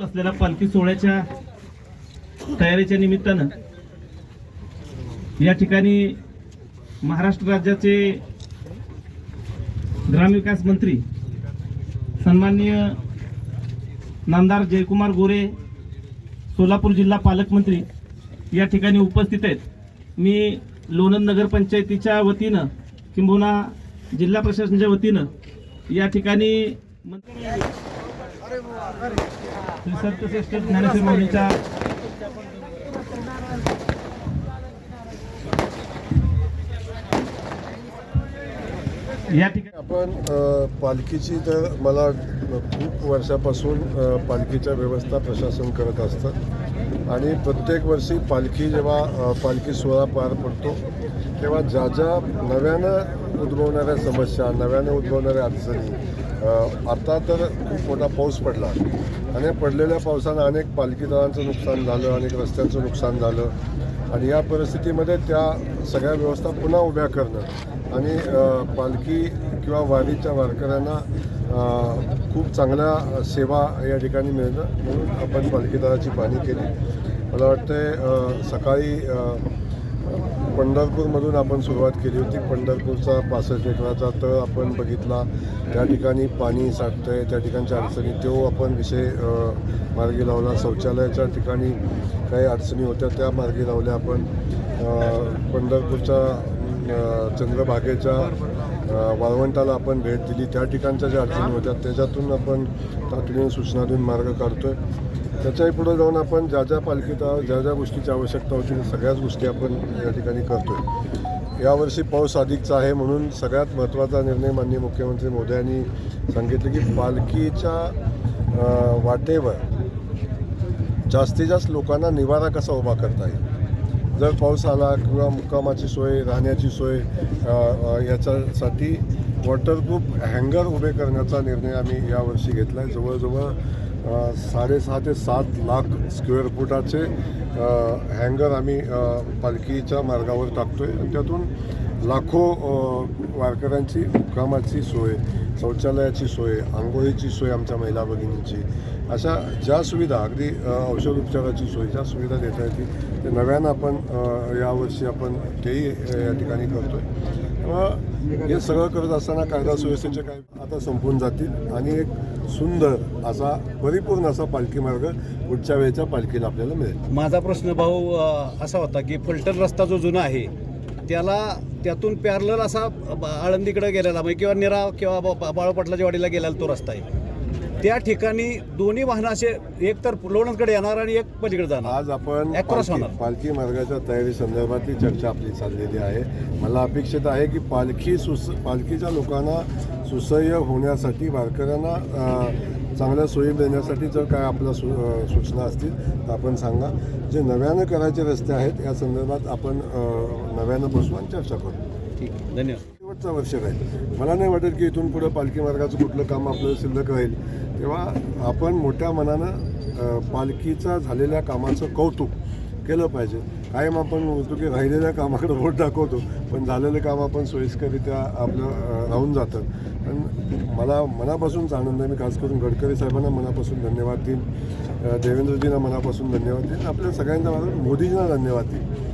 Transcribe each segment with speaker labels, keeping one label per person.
Speaker 1: असलेल्या पालखी सोहळ्याच्या तयारीच्या निमित्तानं या ठिकाणी महाराष्ट्र राज्याचे ग्रामविकास मंत्री सन्माननीय नामदार जयकुमार गोरे सोलापूर जिल्हा पालकमंत्री या ठिकाणी उपस्थित आहेत. मी लोणंद नगरपंचायतीच्या वतीनं किंबहुना जिल्हा प्रशासनाच्या वतीनं या ठिकाणी श्री संतश्रेष्ठ ज्ञानेश्वर या ठिकाणी
Speaker 2: आपण पालखीची तर मला खूप वर्षापासून पालखीच्या व्यवस्था प्रशासन करत असतं. आणि प्रत्येक वर्षी पालखी जेव्हा पालखी सोहळा पार पडतो तेव्हा ज्या ज्या नव्यानं उद्भवणाऱ्या समस्या नव्यानं उद्भवणाऱ्या अडचणी आता तर खूप मोठा पाऊस पडला. आणि पडलेल्या पावसानं अनेक पालखीदारांचं नुकसान झालं अनेक रस्त्यांचं नुकसान झालं. आणि या परिस्थितीमध्ये त्या सगळ्या व्यवस्था पुन्हा उभ्या करणं आणि पालखी किंवा वारीच्या वारकऱ्यांना खूप चांगल्या सेवा या ठिकाणी मिळणं म्हणून आपण पालखीदाराची पाहणी केली. मला वाटते सकाळी पंढरपूरमधून आपण सुरुवात केली होती. पंढरपूरचा पासष्ट एकराचा तळ आपण बघितला. त्या ठिकाणी पाणी साठतं आहे त्या ठिकाणच्या अडचणी. तो आपण विषय मार्गी लावला. शौचालयाच्या ठिकाणी काही अडचणी होत्या त्या मार्गी लावल्या आपण. पंढरपूरच्या चंद्रभागेच्या वाळवंटाला आपण भेट दिली. त्या ठिकाणच्या ज्या अडचणी होत्या त्याच्यातून आपण तातडीने सूचना देऊन मार्ग काढतो आहे त्याच्याही पुढे जाऊन आपण ज्या ज्या पालखीत ज्या ज्या गोष्टीची आवश्यकता होती सगळ्याच गोष्टी आपण या ठिकाणी करतोय. यावर्षी पाऊस अधिकचा आहे म्हणून सगळ्यात महत्त्वाचा निर्णय माननीय मुख्यमंत्री मोदयांनी सांगितलं की पालखीच्या वाटेवर जास्तीत जास्त लोकांना निवारा कसा उभा करता येईल? जर पाऊस आला किंवा मुक्कामाची सोय राहण्याची सोय याच्यासाठी वॉटरप्रूफ हँगर उभे करण्याचा निर्णय आम्ही यावर्षी घेतला आहे जवळजवळ साडेसहा ते सात लाख स्क्वेअर फुटाचे हँगर आम्ही पालखीच्या मार्गावर टाकतो आहे आणि त्यातून लाखो वारकऱ्यांची मुक्कामाची सोय शौचालयाची सोय आंघोळीची सोय आमच्या महिला भगिनींची अशा ज्या सुविधा अगदी औषधोपचाराची औषध उपचाराची सोय ज्या सुविधा देता येतील ते नव्यानं आपण यावर्षी आपण तेही या ठिकाणी करतो आहे हे सगळं करत असताना कायदा सुव्यवस्थेचे काय आता संपून जातील. आणि एक सुंदर असा परिपूर्ण असा पालखी मार्ग पुढच्या वेळेच्या पालखीला आपल्याला मिळेल.
Speaker 3: माझा प्रश्न भाऊ अ, असा होता की फलटण रस्ता जो जुना आहे त्याला त्यातून पॅरलल असा ब- आळंदीकडे गेलेला म्हणजे किंवा निरा किंवा बाळपटलाच्या वाडीला गेलेला तो रस्ता आहे. त्या ठिकाणी दोन्ही वाहनं असे एक तर लोणंदकडे येणार आणि एक पलीकडे जाणार.
Speaker 2: आज आपण
Speaker 3: Across
Speaker 2: पालखी
Speaker 3: होणार.
Speaker 2: पालखी मार्गाच्या तयारी संदर्भातली चर्चा आपली चाललेली आहे. मला अपेक्षित आहे की पालखी सुस पालखीच्या लोकांना सुसह्य होण्यासाठी वारकऱ्यांना अ, चांगल्या सोयी देण्यासाठी जर काय आपल्या सु अ, सूचना असतील तर आपण सांगा. जे नव्यानं करायचे रस्ते आहेत या संदर्भात आपण अ, नव्यानं बसू आणि चर्चा करू.
Speaker 3: ठीक आहे. धन्यवाद.
Speaker 2: शेवटचं वर्ष राहील. मला नाही वाटत की इथून पुढं पालखी मार्गाचं कुठलं काम आपलं शिल्लक राहील. तेव्हा आपण मोठ्या मनानं पालखीचा झालेल्या कामाचं कौतुक केलं पाहिजे. कायम आपण म्हणतो की राहिलेल्या कामाकडे बोट दाखवतो पण झालेलं काम आपण सोयीस्करित्या आपलं राहून जातं पण मला मनापासूनच आनंद आहे. मी खास करून गडकरी साहेबांना मनापासून धन्यवाद देईन. देवेंद्रजींना मनापासून धन्यवाद देईन. आपल्या सगळ्यांना मला मोदीजींना धन्यवाद देईन.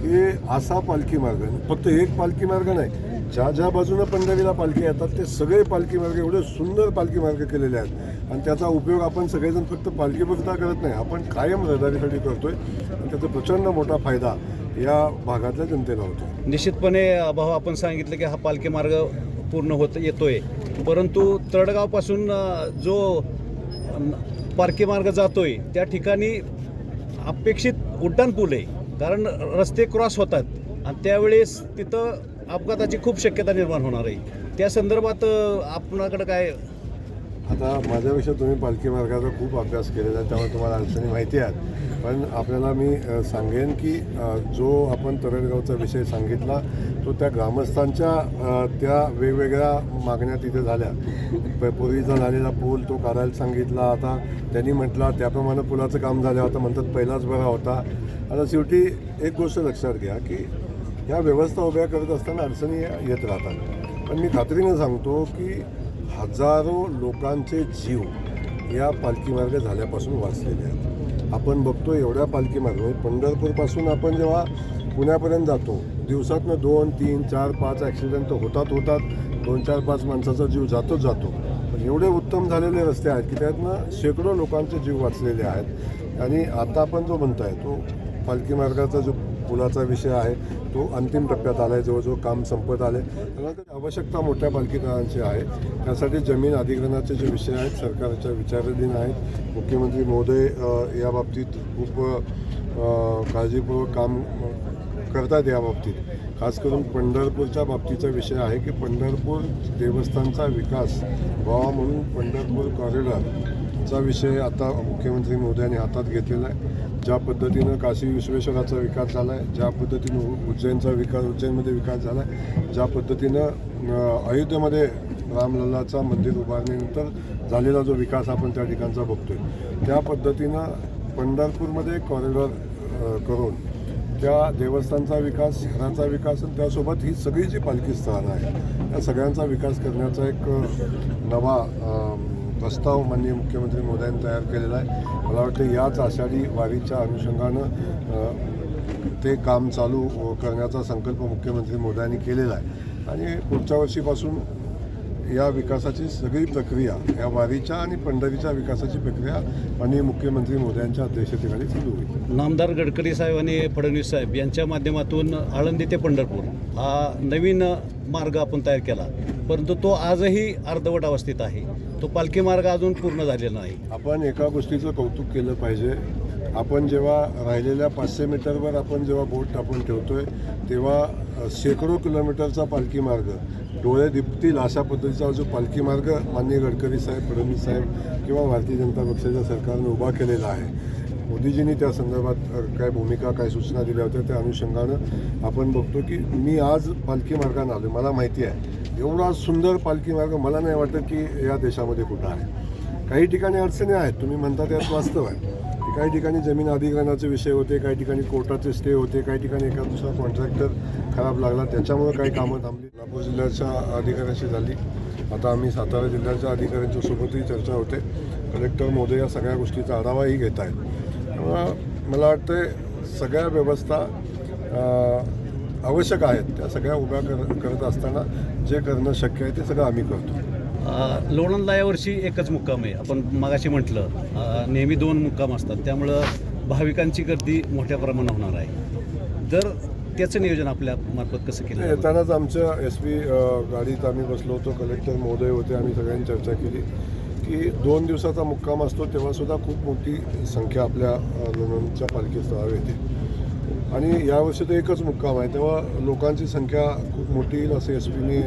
Speaker 2: की असा पालखी मार्ग फक्त एक पालखी मार्ग नाही. ज्या ज्या बाजूनं पंढरीला पालखी येतात ते सगळे पालखी मार्ग एवढे सुंदर पालखी मार्ग केलेले आहेत. आणि त्याचा उपयोग आपण सगळेजण फक्त पालखीपुरता करत नाही आपण कायम रहदारीसाठी करतोय आणि त्याचा प्रचंड मोठा फायदा या भागातल्या जनतेला होतो.
Speaker 3: निश्चितपणे भाऊ आपण सांगितलं की हा पालखी मार्ग पूर्ण होत येतोय. परंतु तडगावपासून जो पालखी मार्ग जातोय त्या ठिकाणी अपेक्षित उड्डाण पूल आहे. कारण रस्ते क्रॉस होतात आणि त्यावेळेस तिथं अपघाताची खूप शक्यता निर्माण होणार आहे. त्या संदर्भात आपणाकडं काय
Speaker 2: आता माझ्यापेक्षा तुम्ही पालखी मार्गाचा खूप अभ्यास केलेला आहे त्यामुळे तुम्हाला अडचणी माहिती आहेत. पण आपल्याला मी सांगेन की जो आपण तरडगावचा विषय सांगितला तो त्या ग्रामस्थांच्या त्या वेगवेगळ्या मागण्या तिथे झाल्या. प- पूर्वीचा झालेला पूल तो काढायला सांगितला आता त्यांनी म्हटला त्याप्रमाणे पुलाचं काम झालं होतं म्हणतात पहिलाच बरा होता. आता शेवटी एक गोष्ट लक्षात घ्या की ह्या व्यवस्था उभ्या करत असताना अडचणी येत राहतात. पण मी खात्रीनं सांगतो की हजारो लोकांचे जीव या पालखी मार्ग झाल्यापासून वाचलेले आहेत. आपण बघतो एवढ्या पालखी मार्ग पंढरपूरपासून आपण जेव्हा पुण्यापर्यंत जातो दिवसातनं दोन तीन चार पाच ॲक्सिडेंट होतात होतात. दोन चार पाच माणसाचा जीव जातोच जातो. पण एवढे उत्तम झालेले रस्ते आहेत की त्यातनं शेकडो लोकांचे जीव वाचलेले आहेत. आणि आता आपण जो म्हणताय तो पालखी मार्गाचा जो पुलाचा विषय आहे तो अंतिम टप्प्यात आला आहे जवळजवळ काम संपत आले त्यानंतर आवश्यकता मोठ्या पालखीदारांची आहे. त्यासाठी जमीन अधिग्रहणाचे जे विषय आहेत सरकारच्या विचाराधीन आहेत. मुख्यमंत्री महोदय याबाबतीत या बाबतीत खूप काळजीपूर्वक काम करतात या बाबतीत. खास करून पंढरपूरच्या बाबतीचा विषय आहे की पंढरपूर देवस्थानचा विकास व्हावा म्हणून पंढरपूर कॉरिडॉरचा विषय आता मुख्यमंत्री मोदयांनी हातात घेतलेला आहे. ज्या पद्धतीनं काशी विश्वेश्वराचा विकास झाला आहे ज्या पद्धतीनं उज्जैनचा विकास उज्जैनमध्ये विकास झाला आहे ज्या पद्धतीनं अयोध्येमध्ये रामलल्लाचा मंदिर उभारणीनंतर झालेला जो विकास आपण त्या ठिकाणचा बघतो आहे त्या पद्धतीनं पंढरपूरमध्ये कॉरिडॉर करून त्या देवस्थानचा विकास शहराचा विकास आणि त्यासोबत ही सगळी जी पालखी स्थानं आहे त्या सगळ्यांचा विकास करण्याचा एक नवा प्रस्ताव माननीय मुख्यमंत्री मोदयांनी तयार केलेला आहे. मला वाटतं याच आषाढी वारीच्या अनुषंगानं ते काम चालू करण्याचा संकल्प मुख्यमंत्री मोदयांनी केलेला आहे. आणि पुढच्या वर्षीपासून या विकासाची सगळी प्रक्रिया या वारीच्या आणि पंढरीच्या विकासाची प्रक्रिया माननीय मुख्यमंत्री मोदयांच्या अध्यक्षतेखाली सुरू होईल.
Speaker 3: नामदार गडकरी साहेब आणि फडणवीस साहेब यांच्या माध्यमातून आळंदी ते पंढरपूर हा नवीन मार्ग आपण तयार केला. परंतु तो आजही अर्धवट अवस्थेत आहे. तो पालखी मार्ग अजून पूर्ण झालेला नाही.
Speaker 2: आपण एका गोष्टीचं कौतुक केलं पाहिजे. आपण जेव्हा राहिलेल्या पाचशे मीटरवर आपण जेव्हा बोट टाकून ठेवतो आहे तेव्हा शेकडो किलोमीटरचा पालखी मार्ग डोळे दिपतील अशा पद्धतीचा जो पालखी मार्ग माननीय गडकरी साहेब फडणवीस साहेब किंवा भारतीय जनता पक्षाच्या सरकारनं उभा केलेला आहे. मोदीजींनी त्या संदर्भात काय भूमिका काय सूचना दिल्या होत्या त्या अनुषंगानं आपण बघतो की मी आज पालखी मार्गाने आलो मला माहिती आहे एवढा सुंदर पालखी मार्ग मला नाही वाटत की या देशामध्ये कुठं आहे. काही ठिकाणी अडचणी आहेत तुम्ही म्हणता त्यात वास्तव आहे. काही ठिकाणी जमीन अधिग्रहणाचे विषय होते काही ठिकाणी कोर्टाचे स्टे होते काही ठिकाणी एका दुसरा कॉन्ट्रॅक्टर खराब लागला. त्याच्यामुळे काही कामं थांबली. नागपूर जिल्ह्याच्या अधिकाऱ्याशी झाली. आता आम्ही सातारा जिल्ह्याच्या अधिकाऱ्यांच्या सोबतही चर्चा होते. कलेक्टर महोदय या सगळ्या गोष्टीचा आढावाही घेत आहेत त्यामुळं मला वाटतं सगळ्या व्यवस्था आवश्यक आहेत. त्या सगळ्या उभ्या कर करत असताना जे करणं शक्य आहे ते सगळं आम्ही करतो.
Speaker 3: लोणंदला यावर्षी एकच मुक्काम आहे. आपण मगाशी म्हटलं नेहमी दोन मुक्काम असतात. त्यामुळं भाविकांची गर्दी मोठ्या प्रमाणात होणार आहे. जर त्याचं नियोजन आपल्या मार्फत कसं केलं
Speaker 2: येतानाच आमच्या एस पी गाडीत आम्ही बसलो होतो. कलेक्टर महोदय होते. आम्ही सगळ्यांनी चर्चा केली की दोन दिवसाचा मुक्काम असतो तेव्हासुद्धा खूप मोठी संख्या आपल्या लोणांच्या पालखीत येते. आणि यावर्षी तर एकच मुक्काम आहे. तेव्हा लोकांची संख्या खूप मोठी येईल असं एस पीने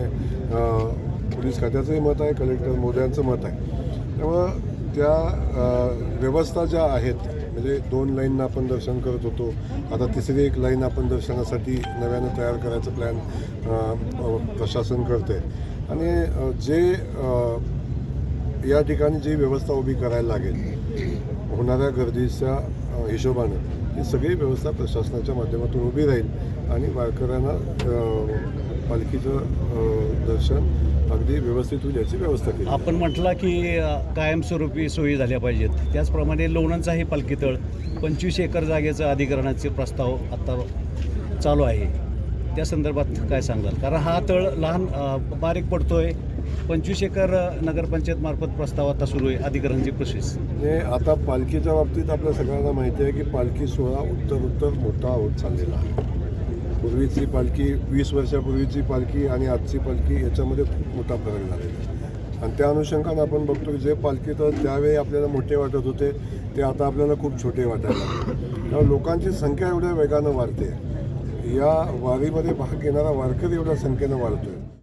Speaker 2: पोलीस खात्याचंही मत आहे कलेक्टर मोदयांचं मत आहे. त्यामुळं त्या व्यवस्था ज्या आहेत म्हणजे दोन लाईननं आपण दर्शन करत होतो. आता तिसरी एक लाईन आपण दर्शनासाठी नव्यानं तयार करायचं प्लॅन प्रशासन करते आणि जे या ठिकाणी जी व्यवस्था उभी करायला लागेल होणाऱ्या गर्दीच्या हिशोबानं ही सगळी व्यवस्था प्रशासनाच्या माध्यमातून उभी राहील आणि वारकऱ्यांना पालखीचं दर्शन अगदी व्यवस्थित होईल याची व्यवस्था केली.
Speaker 3: आपण म्हटलं की कायमस्वरूपी सोयी झाल्या पाहिजेत. त्याचप्रमाणे लोणंदचाही पालखीतळ पंचवीस एकर जागेचं अधिकरणाचे प्रस्ताव आता चालू आहे. त्या संदर्भात काय सांगाल? कारण हा तळ लहान बारीक पडतोय. पंचवीस एकर नगरपंचायत मार्फत प्रस्ताव आता सुरू आहे अधिकरणाची प्रोसेस.
Speaker 2: आणि आता पालखीच्या बाबतीत आपल्या सगळ्यांना माहिती आहे की पालखी सोहळा उत्तर उत्तर मोठा होत चाललेला आहे. पूर्वीची पालखी वीस वर्षापूर्वीची पालखी आणि आजची पालखी याच्यामध्ये खूप मोठा फरक झालेला आहे. आणि त्या अनुषंगानं आपण बघतो की जे पालखी तर त्यावेळी आपल्याला मोठे वाटत होते ते आता आपल्याला खूप छोटे वाटायला त्यामुळे लोकांची संख्या एवढ्या वेगानं वाढते. या वारीमध्ये भाग घेणारा वारकरी एवढ्या संख्येनं वाढतो आहे